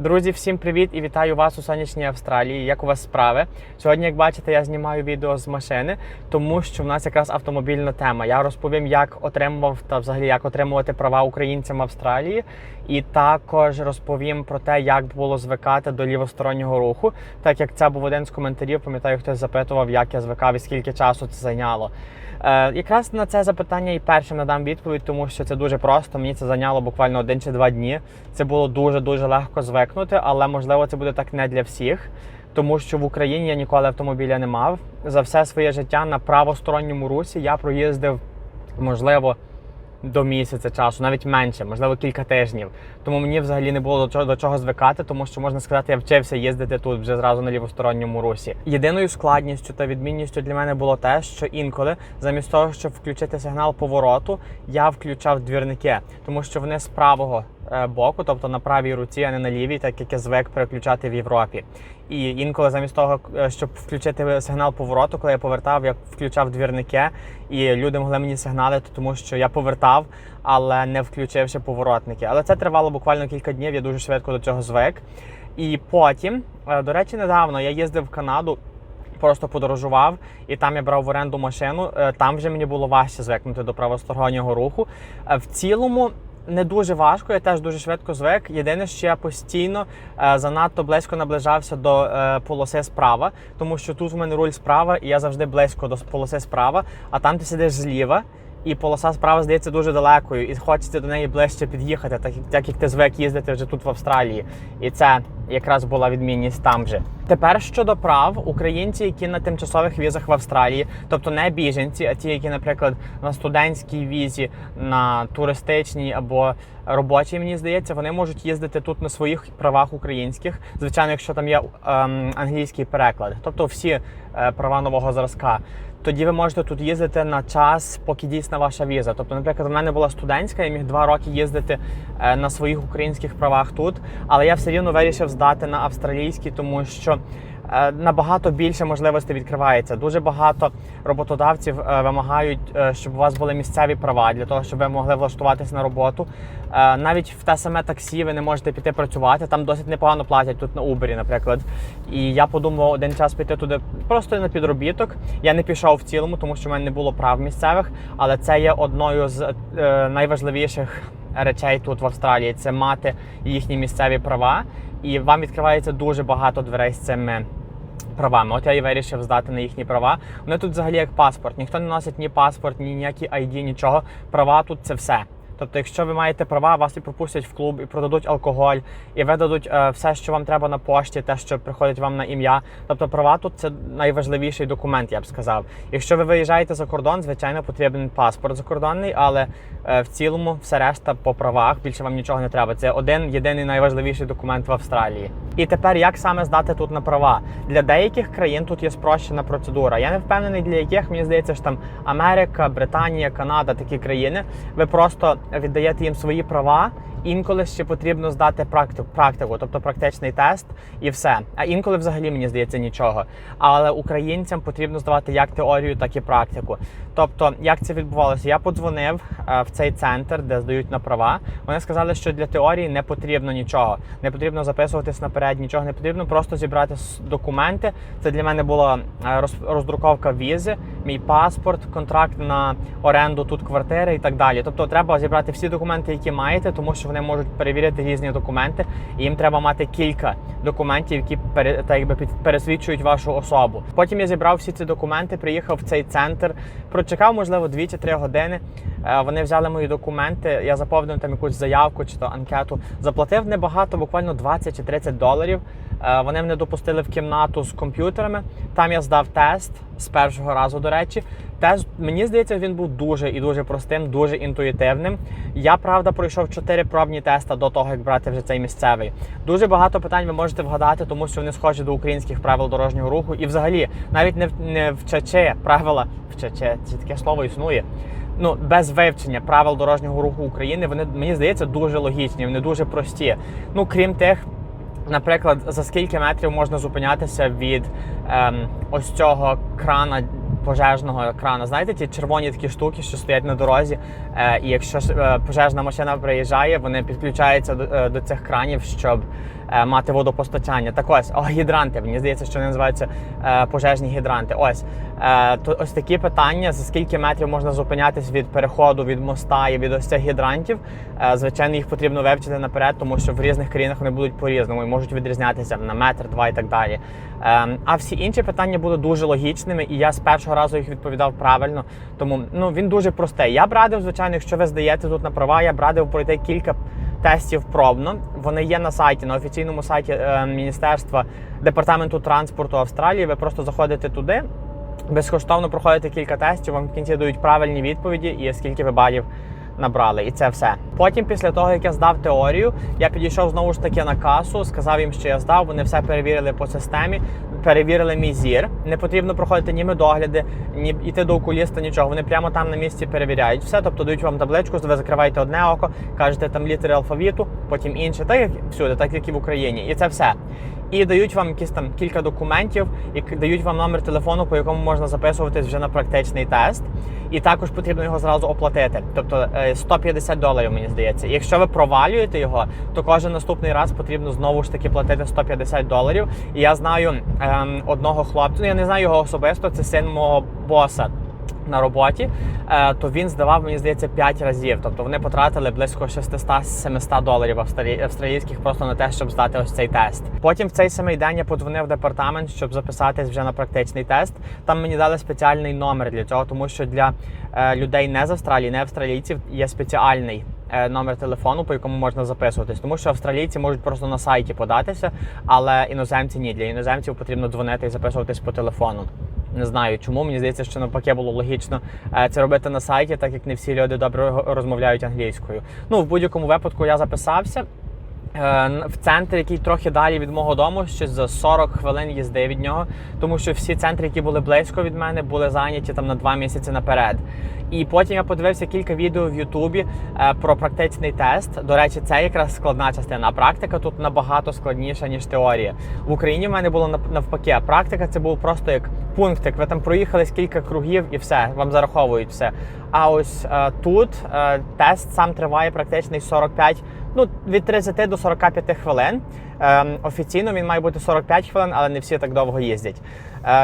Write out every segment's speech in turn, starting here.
Друзі, всім привіт і вітаю вас у сонячній Австралії. Як у вас справи? Сьогодні, як бачите, я знімаю відео з машини, тому що в нас якраз автомобільна тема. Я розповім, як отримував та взагалі як отримувати права українцям Австралії, і також розповім про те, як було звикати до лівостороннього руху, так як це був один з коментарів. Пам'ятаю, хтось запитував, як я звикав і скільки часу це зайняло. Е, якраз на це запитання і першим надам відповідь, тому що це дуже просто. Мені це зайняло буквально один чи два дні. Це було дуже дуже легко звикнути, але можливо це буде так не для всіх, тому що в Україні я ніколи автомобіля не мав. За все своє життя на правосторонньому русі я проїздив, можливо. До місяця часу, навіть менше, можливо, кілька тижнів. Тому мені взагалі не було до чого до чого звикати, тому що можна сказати, я вчився їздити тут вже зразу на лівосторонньому русі. Єдиною складністю та відмінністю для мене було те, що інколи, замість того, щоб включити сигнал повороту, я включав двірники, тому що вони з правого е, боку, тобто на правій руці, а не на лівій, так як я звик переключати в Європі. І інколи замість того, е, щоб включити сигнал повороту, коли я повертав, я включав двірники, і люди могли мені сигналити, тому що я повертав, але не включивши поворотники. Але це тривало буквально кілька днів. Я дуже швидко до цього звик. І потім, е, до речі, недавно я їздив в Канаду. Просто подорожував, і там я брав в оренду машину. Е, Там вже мені було важче звикнути до правостороннього руху. В цілому не дуже важко, я теж дуже швидко звик. Єдине, що я постійно е, занадто близько наближався до е, полоси справа, тому що тут в мене руль справа, і я завжди близько до полоси справа, а там ти сидиш зліва. І полоса справа здається дуже далекою, і хочеться до неї ближче під'їхати, так як, так як ти звик їздити вже тут в Австралії. І це якраз була відмінність там же. Тепер щодо прав, українці, які на тимчасових візах в Австралії, тобто не біженці, а ті, які, наприклад, на студентській візі, на туристичній або робочій, мені здається, вони можуть їздити тут на своїх правах українських. Звичайно, якщо там є ем, англійський переклад, тобто всі е, права нового зразка. Тоді ви можете тут їздити на час, поки дійсна ваша віза. Тобто, наприклад, в мене була студентська, я міг два роки їздити е, на своїх українських правах тут, але я все рівно вирішив здати на австралійські, тому що е, набагато більше можливостей відкривається. Дуже багато роботодавців е, вимагають, е, щоб у вас були місцеві права для того, щоб ви могли влаштуватися на роботу. Навіть в те саме таксі ви не можете піти працювати. Там досить непогано платять тут на Uber, наприклад. І я подумав один час піти туди просто на підробіток. Я не пішов в цілому, тому що в мене не було прав місцевих, але це є одною з найважливіших речей тут в Австралії. Це мати їхні місцеві права, і вам відкривається дуже багато дверей з цими. Правами, от я і вирішив здати на їхні права. Вони тут взагалі як паспорт. Ніхто не носить ні паспорт, ні ніякі ID, нічого. Права тут це все. Тобто, якщо ви маєте права, вас і пропустять в клуб, і продадуть алкоголь, і видадуть е, все, що вам треба на пошті, те, що приходить вам на ім'я. Тобто, права тут це найважливіший документ, я б сказав. Якщо ви виїжджаєте за кордон, звичайно, потрібен паспорт закордонний, але е, в цілому все решта по правах більше вам нічого не треба. Це один єдиний найважливіший документ в Австралії. І тепер як саме здати тут на права? Для деяких країн тут є спрощена процедура. Я не впевнений, для яких мені здається, що там Америка, Британія, Канада, такі країни. Ви просто віддаєте їм свої права. Інколи ще потрібно здати практику, практику, тобто практичний тест, і все. А інколи взагалі мені здається нічого. Але українцям потрібно здавати як теорію, так і практику. Тобто, як це відбувалося? Я подзвонив е, в цей центр, де здають на права. Вони сказали, що для теорії не потрібно нічого, не потрібно записуватись наперед, нічого не потрібно, просто зібрати документи. Це для мене була е, роз- роздруковка візи, мій паспорт, контракт на оренду тут квартири і так далі. Тобто, треба зібрати всі документи, які маєте, тому що вони можуть перевірити різні документи, і їм треба мати кілька документів, які так якби пересвідчують вашу особу. Потім я зібрав всі ці документи, приїхав в цей центр, прочекав, можливо, 2 чи 3 години. Е, Вони взяли мої документи. Я заповнив там якусь заявку чи то анкету. Заплатив небагато, буквально 20 чи 30 доларів. Е, Вони мене допустили в кімнату з комп'ютерами. Там я здав тест з першого разу, до речі. Тест, мені здається, він був дуже і дуже простим, дуже інтуїтивним. Я правда пройшов 4 пробні теста до того, як брати вже цей місцевий. Дуже багато питань ви можете вгадати, тому що вони схожі до українських правил дорожнього руху. І взагалі, навіть не, не вчачи правила, вчачи, це таке слово існує. Ну, без вивчення правил дорожнього руху України, вони мені здається дуже логічні, вони дуже прості. Ну, крім тих, наприклад, за скільки метрів можна зупинятися від ем, ось цього крана. Пожежного крана, знаєте, ті червоні такі штуки, що стоять на дорозі. Е, і якщо е, пожежна машина приїжджає, вони підключаються до, е, до цих кранів, щоб мати водопостачання. Так ось, о, гідранти. Мені здається, що вони називаються е, пожежні гідранти. Ось е, то ось такі питання: за скільки метрів можна зупинятись від переходу від моста і від ось цих гідрантів. Е, звичайно, їх потрібно вивчити наперед, тому що в різних країнах вони будуть по-різному і можуть відрізнятися на метр, два і так далі. Е, а всі інші питання були дуже логічними, і я з першого разу їх відповідав правильно. Тому ну він дуже простий. Я б радив, звичайно, якщо ви здаєте тут на права, я б радив пройти кілька тестів пробно. Вони є на сайті, на офіційному сайті е, Міністерства департаменту транспорту Австралії. Ви просто заходите туди. Безкоштовно проходите кілька тестів, вам в кінці дають правильні відповіді і скільки ви балів набрали, і це все. Потім, після того як я здав теорію, я підійшов знову ж таки на касу, сказав їм, що я здав. Вони все перевірили по системі, перевірили мій зір. Не потрібно проходити ні медогляди, ні йти до окуліста, нічого. Вони прямо там на місці перевіряють все. Тобто дають вам табличку, ви закриваєте одне око, кажете там літери алфавіту, потім інше, так як всюди, так як і в Україні, і це все. І дають вам якісь там кілька документів, і дають вам номер телефону, по якому можна записуватись вже на практичний тест. І також потрібно його зразу оплатити. Тобто е, 150 доларів, мені здається. І якщо ви провалюєте його, то кожен наступний раз потрібно знову ж таки платити 150 доларів. І я знаю ем, одного хлопця, ну я не знаю його особисто, це син мого боса. На роботі, е, то він здавав, мені здається, 5 разів. Тобто вони потратили близько 600-700 доларів австралі- австралійських просто на те, щоб здати ось цей тест. Потім в цей самий день я подзвонив в департамент, щоб записатись вже на практичний тест. Там мені дали спеціальний номер для цього, тому що для е, людей не з Австралії, не австралійців є спеціальний. е, Номер телефону, по якому можна записуватись, тому що австралійці можуть просто на сайті податися, але іноземці ні. Для іноземців потрібно дзвонити і записуватись по телефону. Не знаю чому. Мені здається, що навпаки було логічно е, це робити на сайті, так як не всі люди добре розмовляють англійською. Ну в будь-якому випадку я записався. Е, В центр, який трохи далі від мого дому, щось за 40 хвилин їзди від нього, тому що всі центри, які були близько від мене, були зайняті там на два місяці наперед. І потім я подивився кілька відео в Ютубі е, про практичний тест. До речі, це якраз складна частина. Практика тут набагато складніша, ніж теорія. В Україні в мене було навпаки. Практика це був просто як пунктик. Ви там проїхались кілька кругів і все, вам зараховують все. А ось е, тут е, тест сам триває практичний 45, ну від 30 до 45 хвилин. Е, офіційно він має бути 45 хвилин, але не всі так довго їздять.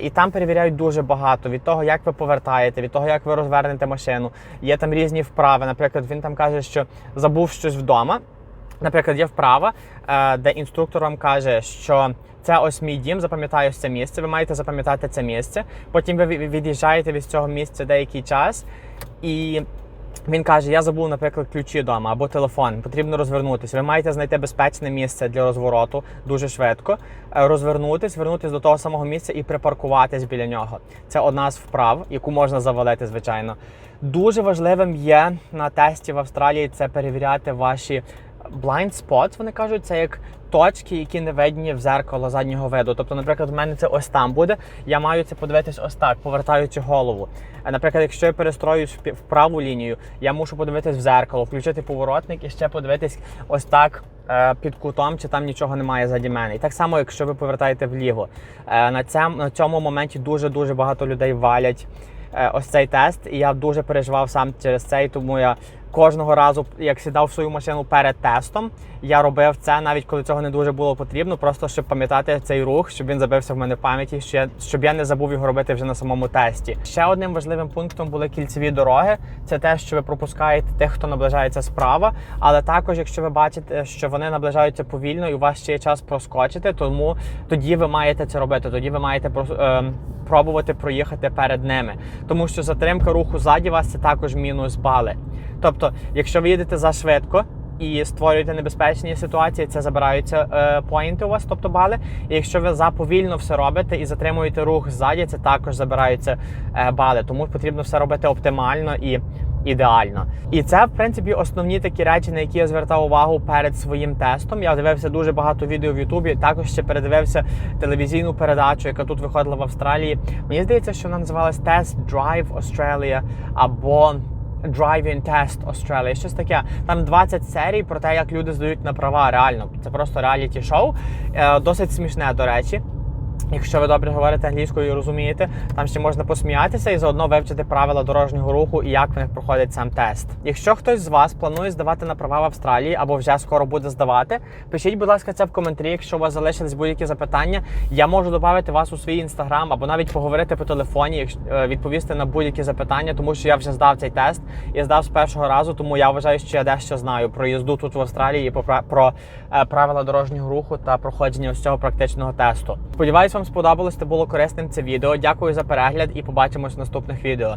І там перевіряють дуже багато від того, як ви повертаєте, від того, як ви розвернете машину. Є там різні вправи. Наприклад, він там каже, що забув щось вдома. Наприклад, є вправа, е, де інструктор вам каже, що це ось мій дім, запам'ятаю це місце. Ви маєте запам'ятати це місце. Потім ви від'їжджаєте від цього місця деякий час, і він каже: Я забув, наприклад, ключі вдома або телефон. Потрібно розвернутися. Ви маєте знайти безпечне місце для розвороту дуже швидко, е, розвернутись, вернутись до того самого місця і припаркуватись біля нього. Це одна з вправ, яку можна завалити, звичайно. Дуже важливим є на тесті в Австралії це перевіряти ваші blind spots, вони кажуть, це як точки, які не видні в зеркало заднього виду. Тобто, наприклад, в мене це ось там буде. Я маю це подивитись ось так, повертаючи голову. Наприклад, якщо я перестроюсь в праву лінію, я мушу подивитись в зеркало, включити поворотник і ще подивитись ось так. е, Під кутом, чи там нічого немає заді мене. І так само, якщо ви повертаєте вліво. Е, На цьому, на цьому моменті дуже дуже багато людей валять е, ось цей тест. І я дуже переживав сам через це, і тому я кожного разу, як сідав в свою машину перед тестом, я робив це, навіть коли цього не дуже було потрібно, просто щоб пам'ятати цей рух, щоб він забився в мене в пам'яті, що я- щоб я не забув його робити вже на самому тесті. Ще одним важливим пунктом були кільцеві дороги. Це те, що ви пропускаєте тих, хто наближається справа. Але також, якщо ви бачите, що вони наближаються повільно і у вас ще є час проскочити, тому тоді ви маєте це робити. Тоді ви маєте ем, пробувати проїхати перед ними, тому що затримка руху ззаді вас це також мінус бали. Тобто, якщо ви їдете за швидко і створюєте небезпечні ситуації, це забираються е, поінти у вас, тобто бали. І якщо ви заповільно все робите і затримуєте рух ззаді, це також забираються е, бали. Тому потрібно все робити оптимально і ідеально. І це, в принципі, основні такі речі, на які я звертав увагу перед своїм тестом. Я дивився дуже багато відео в Ютубі. Також ще передивився телевізійну передачу, яка тут виходила в Австралії. Мені здається, що вона називалась Test Drive Australia або. Driving Test Australia, щось таке. Там 20 серій про те, як люди здають на права. Реально, це просто реаліті шоу. Е, досить смішне, до речі. Якщо ви добре говорите англійською і розумієте, там ще можна посміятися і заодно вивчити правила дорожнього руху і як в них проходить сам тест. Якщо хтось з вас планує здавати на права в Австралії або вже скоро буде здавати, пишіть, будь ласка, це в коментарі. Якщо у вас залишились будь-які запитання, я можу додати вас у свій інстаграм або навіть поговорити по телефоні, е, відповісти на будь-які запитання, тому що я вже здав цей тест і здав з першого разу, тому я вважаю, що я дещо знаю про їзду тут в Австралії і про, е, правила дорожнього руху та проходження ось цього практичного тесту. Вам сподобалось та було корисним це відео. Дякую за перегляд і побачимось в наступних відео.